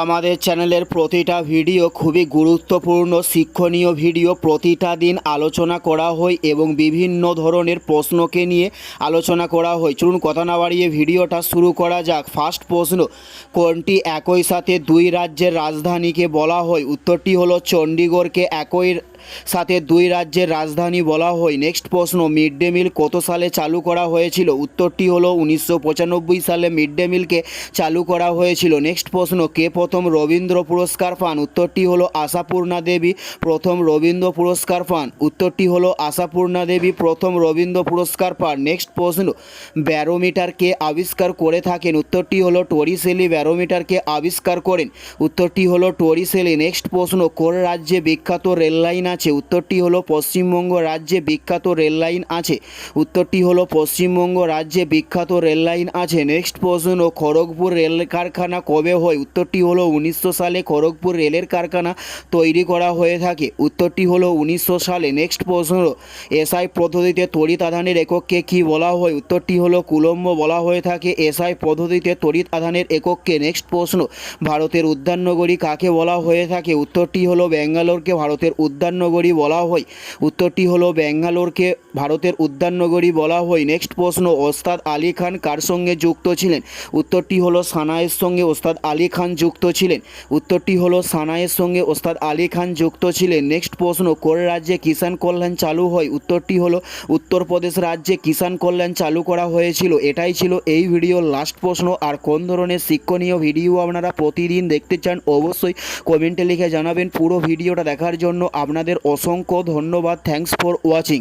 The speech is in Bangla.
আমাদের চ্যানেলের প্রতিটা ভিডিও খুবই গুরুত্বপূর্ণ, শিক্ষণীয় ভিডিও। প্রতিটা দিন আলোচনা করা হয় এবং বিভিন্ন ধরনের প্রশ্নকে নিয়ে আলোচনা করা হয়। চলুন কথা না বাড়িয়ে ভিডিওটা শুরু করা যাক। ফার্স্ট প্রশ্ন, কোনটি একই সাথে দুই রাজ্যের রাজধানীকে বলা হয়? উত্তরটি হলো চণ্ডীগড়কে একই সাথে দুই রাজ্যের রাজধানী বলা হয়। নেক্সট প্রশ্ন, মিড ডে মিল কত সালে চালু করা হয়েছিল? উত্তরটি হলো উনিশশো পঁচানব্বই সালে মিড ডে মিলকে চালু করা হয়েছিল। নেক্সট প্রশ্ন, কে প্রথম রবীন্দ্র পুরস্কার পান? উত্তরটি হলো আশাপূর্ণা দেবী, প্রথম রবীন্দ্র পুরস্কার পান। উত্তরটি হলো আশাপূর্ণা দেবী, প্রথম রবীন্দ্র পুরস্কার পান। নেক্সট প্রশ্ন, ব্যারোমিটারকে আবিষ্কার করে থাকেন? উত্তরটি হলো টরিসেলি, ব্যারোমিটারকে আবিষ্কার করেন। উত্তরটি হলো টরিসেলি। নেক্সট প্রশ্ন, কোন রাজ্যে বিখ্যাত রেল লাইন আছে। উত্তরটি হলো পশ্চিমবঙ্গ রাজ্যে বিখ্যাত রেল লাইন আছে। উত্তরটি হলো পশ্চিমবঙ্গ রাজ্যে বিখ্যাত রেল লাইন আছে। নেক্সট প্রশ্ন, খড়গপুর রেল কারখানা কবে হয়? উত্তরটি হলো উনিশশো সালে খড়গপুর রেলের কারখানা তৈরি করা হয়ে থাকে। উত্তরটি হলো উনিশশো সালে। নেক্সট প্রশ্ন, এসআই পদ্ধতিতে তড়িৎ আধানের একককে কি বলা হয়? উত্তরটি হলো কুলম্ব বলা হয়ে থাকে এসআই পদ্ধতিতে তড়িৎ আধানের একককে। নেক্সট প্রশ্ন, ভারতের উদ্যাননগরী কাকে বলা হয়ে থাকে? উত্তরটি হলো ব্যাঙ্গালোরকে ভারতের উদ্যাননগরী বলা হয়। উত্তরটি হলো ব্যাঙ্গালোরকে ভারতের উদ্যাননগরী বলা হয়। নেক্সট প্রশ্ন, ওস্তাদ আলী খান কার সঙ্গে যুক্ত ছিলেন? উত্তরটি হলো সানায়ের সঙ্গে ওস্তাদ আলী খান যুক্ত ছিলেন। উত্তরটি হলো সানায়ের সঙ্গে ওস্তাদ আলী খান যুক্ত ছিলেন। নেক্সট প্রশ্ন, কোন রাজ্যে কিষাণ কল্যাণ চালু হয়? উত্তরটি হলো উত্তরপ্রদেশ রাজ্যে কিষাণ কল্যাণ চালু করা হয়েছিল। এটাই ছিল এই ভিডিওর লাস্ট প্রশ্ন। আর কোন ধরনের শিক্ষণীয় ভিডিও আপনারা প্রতিদিন দেখতে চান, অবশ্যই কমেন্টে লিখে জানাবেন। পুরো ভিডিওটা দেখার জন্য আপনাদের অসংখ্য ধন্যবাদ। Thanks for watching